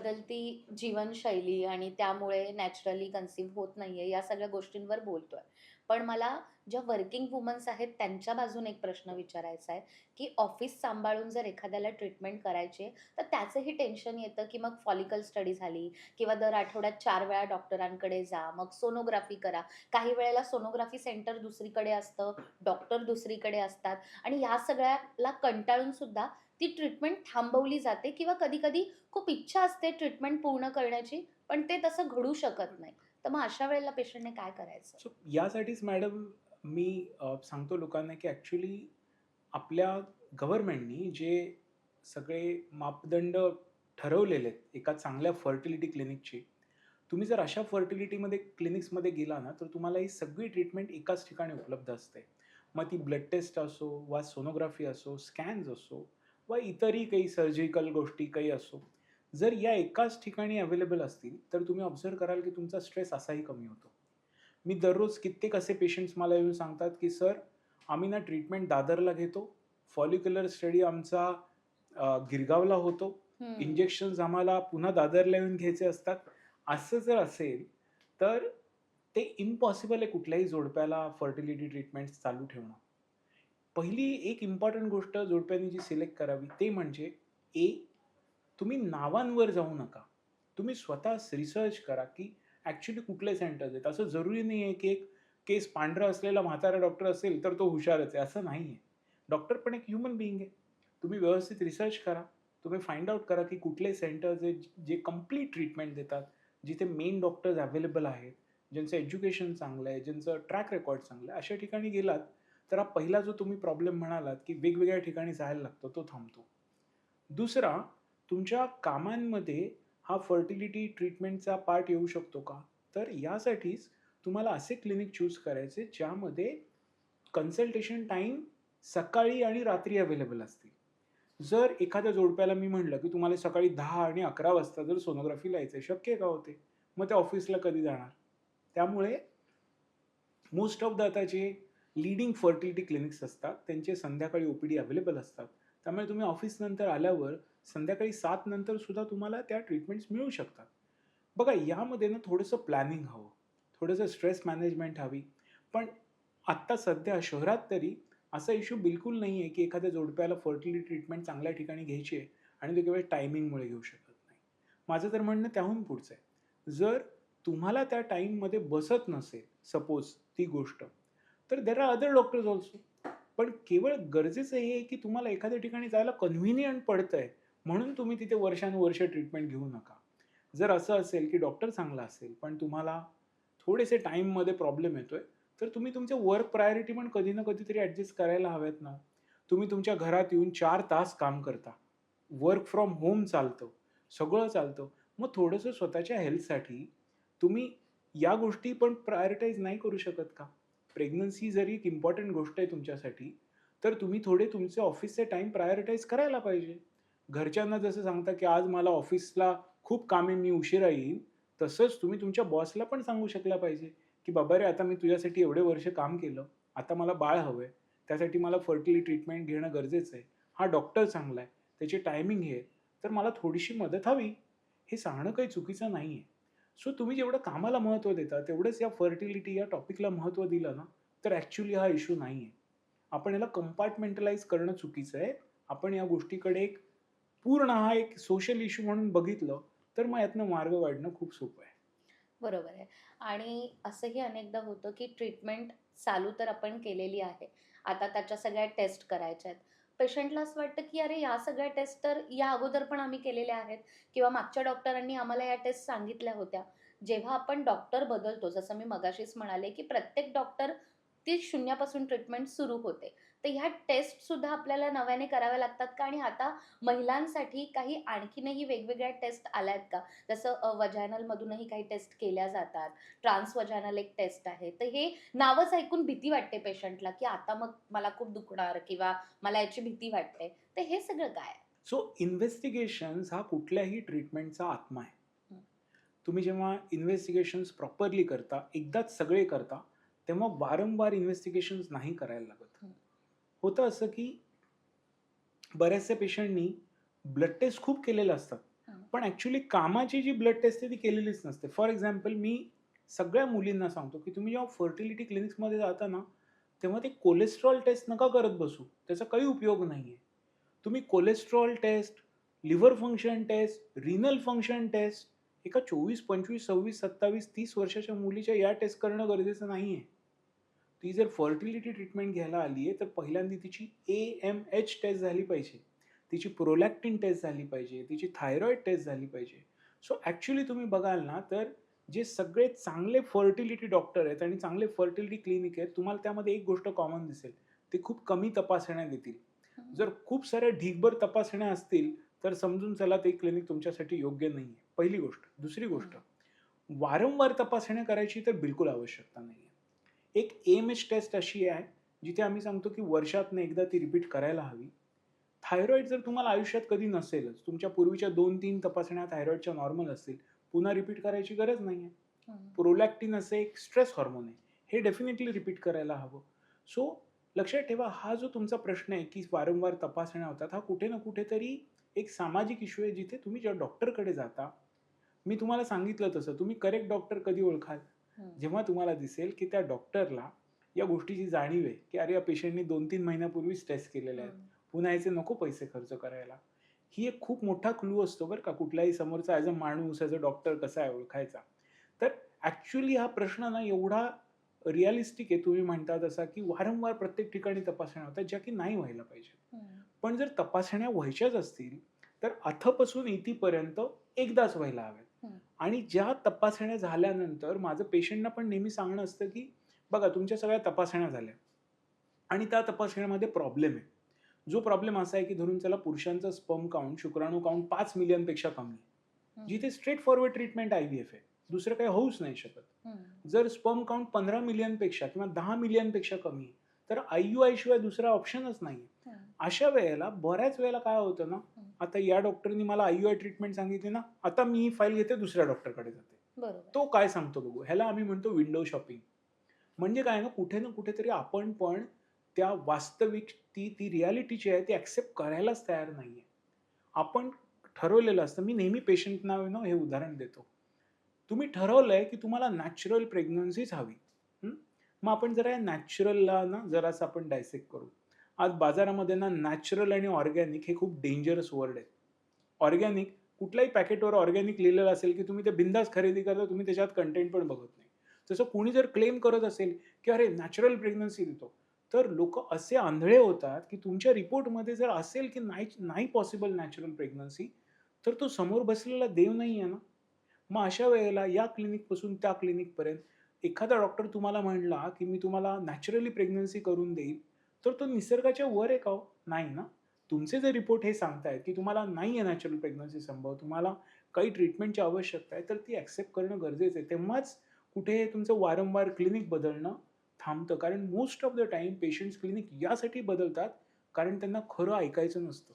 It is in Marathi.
बदलती जीवनशैली आणि त्यामुळे नॅचरली कन्सीव्ह होत नाही आहे या सगळ्या गोष्टींवर बोलतोय. पण मला ज्या वर्किंग वुमन्स आहेत त्यांच्या बाजून एक प्रश्न विचारायचा आहे की ऑफिस सांभाळून जर एखाद्याला ट्रीटमेंट करायची आहे, तर त्याचंही टेन्शन येतं की मग फॉलिकल स्टडी झाली किंवा दर आठवड्यात चार वेळा डॉक्टरांकडे जा मग सोनोग्राफी करा. काही वेळेला सोनोग्राफी सेंटर दुसरीकडे असतं डॉक्टर दुसरीकडे असतात. आणि या सगळ्याला कंटाळून सुद्धा ती ट्रीटमेंट थांबवली जाते किंवा कधीकधी खूप इच्छा असते ट्रीटमेंट पूर्ण करण्याची पण ते तसं घडू शकत नाही. तर मग अशा वेळेला पेशंटने काय करायचं? सो यासाठीच मॅडम मी सांगतो लोकांना की ॲक्च्युली आपल्या गव्हर्नमेंटनी जे सगळे मापदंड ठरवलेले आहेत एका चांगल्या फर्टिलिटी क्लिनिकची तुम्ही जर अशा फर्टिलिटीमध्ये क्लिनिक्समध्ये गेला ना तर तुम्हाला ही सगळी ट्रीटमेंट एकाच ठिकाणी उपलब्ध असते. मग ती ब्लड टेस्ट असो वा सोनोग्राफी असो स्कॅन्स असो वा इतरही काही सर्जिकल गोष्टी काही असो जर या एकाच ठिकाणी अवेलेबल असतील तर तुम्ही ऑब्झर्व कराल की तुमचा स्ट्रेस असाही कमी होतो. मी दररोज कित्येक असे पेशंट्स मला येऊन सांगतात की सर आम्ही ना ट्रीटमेंट दादरला घेतो. फॉलिक्युलर स्टडी आमचा गिरगावला होतो. इंजेक्शन्स आम्हाला पुन्हा दादरला येऊन घ्यायचे असतात. असं जर असेल तर ते इम्पॉसिबल आहे कुठल्याही जोडप्याला फर्टिलिटी ट्रीटमेंट चालू ठेवणं. पहिली एक इम्पॉर्टंट गोष्ट जोडप्याने जी सिलेक्ट करावी ते म्हणजे ए तुम्ही नावांवर जाऊ नका. तुम्ही स्वतः रिसर्च करा की ॲक्च्युली कुठले सेंटर्स आहेत. असं जरुरी नाही आहे की एक केस पांढरा असलेला म्हातारा डॉक्टर असेल तर तो हुशारच आहे. असं नाही आहे डॉक्टर पण एक ह्युमन बिईंग आहे. तुम्ही व्यवस्थित रिसर्च करा. तुम्ही फाइंड आउट करा की कुठले सेंटर्स आहेत जे कंप्लीट ट्रीटमेंट देतात जिथे मेन डॉक्टर्स अवेलेबल आहेत ज्यांचं एज्युकेशन चांगलं आहे ज्यांचं ट्रॅक रेकॉर्ड चांगलं आहे. अशा ठिकाणी गेलात तर हा पहिला जो तुम्ही प्रॉब्लेम म्हणालात की वेगवेगळ्या ठिकाणी जायला लागतो तो थांबतो. दुसरा तुमच्या कामांमध्ये हा फर्टिलिटी ट्रीटमेंटचा पार्ट येऊ शकतो का? तर यासाठीच तुम्हाला असे क्लिनिक चूज करायचे ज्यामध्ये कन्सल्टेशन टाईम सकाळी आणि रात्री अवेलेबल असतील. जर एखाद्या जोडप्याला मी म्हटलं की तुम्हाला सकाळी दहा आणि अकरा वाजता जर सोनोग्राफी लायचं आहे शक्य का होते मग ते ऑफिसला कधी जाणार? त्यामुळे मोस्ट ऑफ द आता जे लिडिंग फर्टिलिटी क्लिनिक्स असतात. त्यांचे संध्याकाळी ओ पी डी अवेलेबल असतात. त्यामुळे तुम्ही ऑफिसनंतर आल्यावर संध्याकाळी सात नंतर सुद्धा तुम्हाला त्या ट्रीटमेंट्स मिळू शकतात. बघा यामध्ये ना थोडंसं प्लॅनिंग हवं. थोडंसं स्ट्रेस मॅनेजमेंट हवी. पण आत्ता सध्या शहरात तरी असा इश्यू बिलकुल नाही आहे की एखाद्या जोडप्याला फर्टिलिटी ट्रीटमेंट चांगल्या ठिकाणी घ्यायची आहे आणि ते केवळ टायमिंगमुळे घेऊ शकत नाही. माझं तर म्हणणं त्याहून पुढचं आहे. जर तुम्हाला त्या टाईममध्ये बसत नसेल सपोज ती गोष्ट तर there are other doctors also पण केवळ गरजेचं हे आहे की तुम्हाला एखाद्या ठिकाणी जायला कन्व्हिनियंट पडतं आहे म्हणून तुम्ही तिथे वर्षानुवर्ष ट्रीटमेंट घेऊ नका. जर असं असेल की डॉक्टर चांगला असेल पण तुम्हाला थोडेसे टाईममध्ये प्रॉब्लेम येतो आहे तर तुम्ही तुमच्या वर्क प्रायोरिटी पण कधी ना कधीतरी ॲडजस्ट करायला हव्यात ना. तुम्ही तुमच्या घरात येऊन चार तास काम करता. वर्क फ्रॉम होम चालतं. सगळं चालतं. मग थोडंसं स्वतःच्या हेल्थसाठी तुम्ही या गोष्टी पण प्रायोरिटाईज नाही करू शकत का? प्रेग्नन्सी जरी एक इम्पॉर्टंट गोष्ट आहे तुमच्यासाठी तर तुम्ही थोडे तुमचे ऑफिसचे टाईम प्रायोरिटाईज करायला पाहिजे. घरच्यांना जसं सांगता की आज मला ऑफिसला खूप कामे मी उशिरा येईन तसंच तुम्ही तुमच्या बॉसला पण सांगू शकला पाहिजे की बाबा रे आता मी तुझ्यासाठी एवढे वर्ष काम केलं आता मला बाळ हवं आहे त्यासाठी मला फर्टिली ट्रीटमेंट घेणं गरजेचं आहे. हा डॉक्टर चांगला आहे त्याची टायमिंग हे तर मला थोडीशी मदत हवी. हे सांगणं काही चुकीचं नाही आहे सो तुम्ही जेवढं कामाला महत्त्व देता तेवढंच या फर्टिलिटी या टॉपिकला महत्त्व दिलं ना तर ॲक्च्युली हा इश्यू नाही आहे आपण याला कंपार्टमेंटलाइज करणं चुकीचं आहे. आपण या गोष्टीकडे एक पूर्ण हा एक सोशल इश्यू म्हणून बघितलं तर मग यातनं मार्ग काढणं खूप सोपं आहे. बरोबर आहे. आणि असंही अनेकदा होतं की ट्रीटमेंट चालू तर आपण केलेली आहे. आता त्याच्या सगळ्या टेस्ट करायच्या आहेत. पेशंटला असं वाटतं की अरे या सगळ्या टेस्ट तर या अगोदर पण आम्ही केलेल्या आहेत. किंवा मागच्या डॉक्टरांनी आम्हाला या टेस्ट सांगितल्या होत्या. जेव्हा आपण डॉक्टर बदलतो जसं मी मगाशीच म्हणाले की प्रत्येक डॉक्टर ती शून्यापासून ट्रीटमेंट सुरू होते. तर ह्या टेस्ट सुद्धा आपल्याला नव्याने कराव्या लागतात का आणि आता महिलांसाठी काही आणखीनही वेगवेगळ्या टेस्ट आल्या आहेत का जसं वजायनल मधूनही काही टेस्ट केल्या जातात ट्रान्स वजायनल एक टेस्ट आहे तर हे नावच ऐकून भीती वाटते पेशंटला की आता मग मला खूप दुखणार किंवा मला याची भीती वाटते तर हे सगळं काय? सो इन्व्हेस्टिगेशन्स हा कुठल्याही ट्रीटमेंटचा आत्मा आहे. तुम्ही जेव्हा इन्व्हेस्टिगेशन्स प्रॉपरली करता एकदाच सगळे करता तेव्हा वारंवार इन्व्हेस्टिगेशन्स नाही करायला लागत. होतं असं की बऱ्याचशा पेशंटनी ब्लड टेस्ट खूप केलेले असतात. पण ॲक्च्युली कामाची जी ब्लड टेस्ट आहे ती केलेलीच नसते. फॉर एक्झाम्पल मी सगळ्या मुलींना सांगतो की तुम्ही जेव्हा फर्टिलिटी क्लिनिक्समध्ये जाता ना तेव्हा ते कोलेस्ट्रॉल टेस्ट नका करत बसू. त्याचा काही उपयोग नाही आहे तुम्ही cholesterol test liver function test renal function test एका चोवीस पंचवीस सव्वीस सत्तावीस तीस वर्षाच्या मुलीच्या या टेस्ट करणं गरजेचं नाही आहे ती जर फर्टिलिटी ट्रीटमेंट घ्यायला आली आहे तर पहिल्यांदा तिची ए एम एच टेस्ट झाली पाहिजे. तिची प्रोलॅक्टिन टेस्ट झाली पाहिजे तिची थायरॉईड टेस्ट झाली पाहिजे. सो ॲक्च्युली तुम्ही बघाल ना तर जे सगळे चांगले फर्टिलिटी डॉक्टर आहेत आणि चांगले फर्टिलिटी क्लिनिक आहेत तुम्हाला त्यामध्ये एक गोष्ट कॉमन दिसेल. ते खूप कमी तपासण्या देतील. जर खूप साऱ्या ढीगभर तपासण्या असतील तर समजून चला ते क्लिनिक तुमच्यासाठी योग्य नाही आहे पहिली गोष्ट. दुसरी गोष्ट. वारंवार तपासण्या करायची तर बिलकुल आवश्यकता नाही आहे एक एम एच टेस्ट अशी आहे जिथे आम्ही सांगतो की वर्षातनं एकदा ती रिपीट करायला हवी थायरॉईड जर तुम्हाला आयुष्यात कधी नसेलच तुमच्या पूर्वीच्या दोन तीन तपासण्या थायरॉईडच्या नॉर्मल असतील पुन्हा रिपीट करायची गरज नाही आहे. प्रोलॅक्टिन असं एक स्ट्रेस हॉर्मोन आहे हे डेफिनेटली रिपीट करायला हवं सो लक्षात ठेवा हा जो तुमचा प्रश्न आहे की वारंवार तपासण्या होतात हा कुठे ना कुठेतरी एक सामाजिक इश्यू आहे जिथे तुम्ही ज्या डॉक्टरकडे जाता मी तुम्हाला सांगितलं तसं तुम्ही करेक्ट डॉक्टर कधी ओळखाल. जेव्हा तुम्हाला दिसेल की त्या डॉक्टरला या गोष्टीची जाणीव आहे की अरे या पेशंटनी दोन तीन महिन्यापूर्वीच टेस्ट केलेले आहेत. पुन्हा याचे नको पैसे खर्च करायला ही एक खूप मोठा क्लू असतो बरं का कुठल्याही समोरचा ॲज अ माणूस ॲज अ डॉक्टर कसा आहे ओळखायचा तर ॲक्च्युली हा प्रश्न ना एवढा रिअलिस्टिक आहे तुम्ही म्हणता तसा की वारंवार प्रत्येक ठिकाणी तपासण्या होतात ज्या की नाही व्हायला पाहिजे. पण जर तपासण्या व्हायच्याच असतील तर अथपासून इथीपर्यंत एकदाच व्हायला हव्यात. आणि ज्या तपासण्या झाल्यानंतर माझं पेशंटना पण नेहमी सांगणं असतं की बघा तुमच्या सगळ्या तपासण्या झाल्या आणि त्या तपासण्यामध्ये प्रॉब्लेम आहे जो प्रॉब्लेम असा आहे की धरून चला पुरुषांचा स्पर्म काउंट शुक्राणू काउंट पाच मिलियनपेक्षा कमी. जिथे straightforward treatment I V F आहे दुसरं काही होऊच नाही शकत. जर स्पर्म काउंट पंधरा मिलियनपेक्षा किंवा दहा मिलियनपेक्षा कमी तर आय यू आय शिवाय दुसरा ऑप्शनच नाही. अशा वेळेला बऱ्याच वेळेला काय होतं ना. आता या डॉक्टरनी मला आय ट्रीटमेंट सांगितली ना आता मी ही फाईल घेते दुसऱ्या डॉक्टरकडे जाते. तो काय सांगतो बघू ह्याला आम्ही म्हणतो विंडो शॉपिंग. म्हणजे काय ना कुठे ना कुठेतरी आपण पण त्या वास्तविक ती ती रियालिटीची आहे ती ॲक्सेप्ट करायलाच तयार नाही आहे आपण ठरवलेलं असतं मी नेहमी पेशंटना ना हे उदाहरण देतो. तुम्ही ठरवलं आहे की तुम्हाला नॅचरल प्रेग्नन्सीच हवी? मग आपण जरा या नॅचरलला ना जरासं आपण डायसेक्ट करू. आज बाजारामध्ये ना नॅचरल आणि ऑर्गॅनिक हे खूप डेंजरस वर्ड आहेत. ऑर्गॅनिक कुठल्याही पॅकेटवर ऑर्गॅनिक लिहिलेलं असेल की तुम्ही ते बिंदास खरेदी करता तुम्ही त्याच्यात कंटेंट पण बघत नाही. तसं कोणी जर क्लेम करत असेल की अरे नॅचरल प्रेग्नन्सी देतो तर लोक असे आंधळे होतात की तुमच्या रिपोर्टमध्ये जर असेल की नाही नाही पॉसिबल नॅचरल प्रेग्नन्सी तर तो समोर बसलेला देव नाही आहे ना. मग अशा वेळेला या क्लिनिकपासून त्या क्लिनिकपर्यंत एखादा डॉक्टर तुम्हाला म्हणला की मी तुम्हाला नॅचरली प्रेग्नन्सी करून देईल तर तो निसर्गाच्या वर आहे का नाही ना? तुमचे जे रिपोर्ट हे सांगतायत की तुम्हाला नाही आहे नॅचरल प्रेग्नन्सी संभव तुम्हाला काही ट्रीटमेंटची आवश्यकता आहे तर ती ॲक्सेप्ट करणं गरजेचं आहे. तेव्हाच कुठे तुमचं वारंवार क्लिनिक बदलणं थांबतं. कारण most of the time patients clinic यासाठी बदलतात कारण त्यांना खरं ऐकायचं नसतं.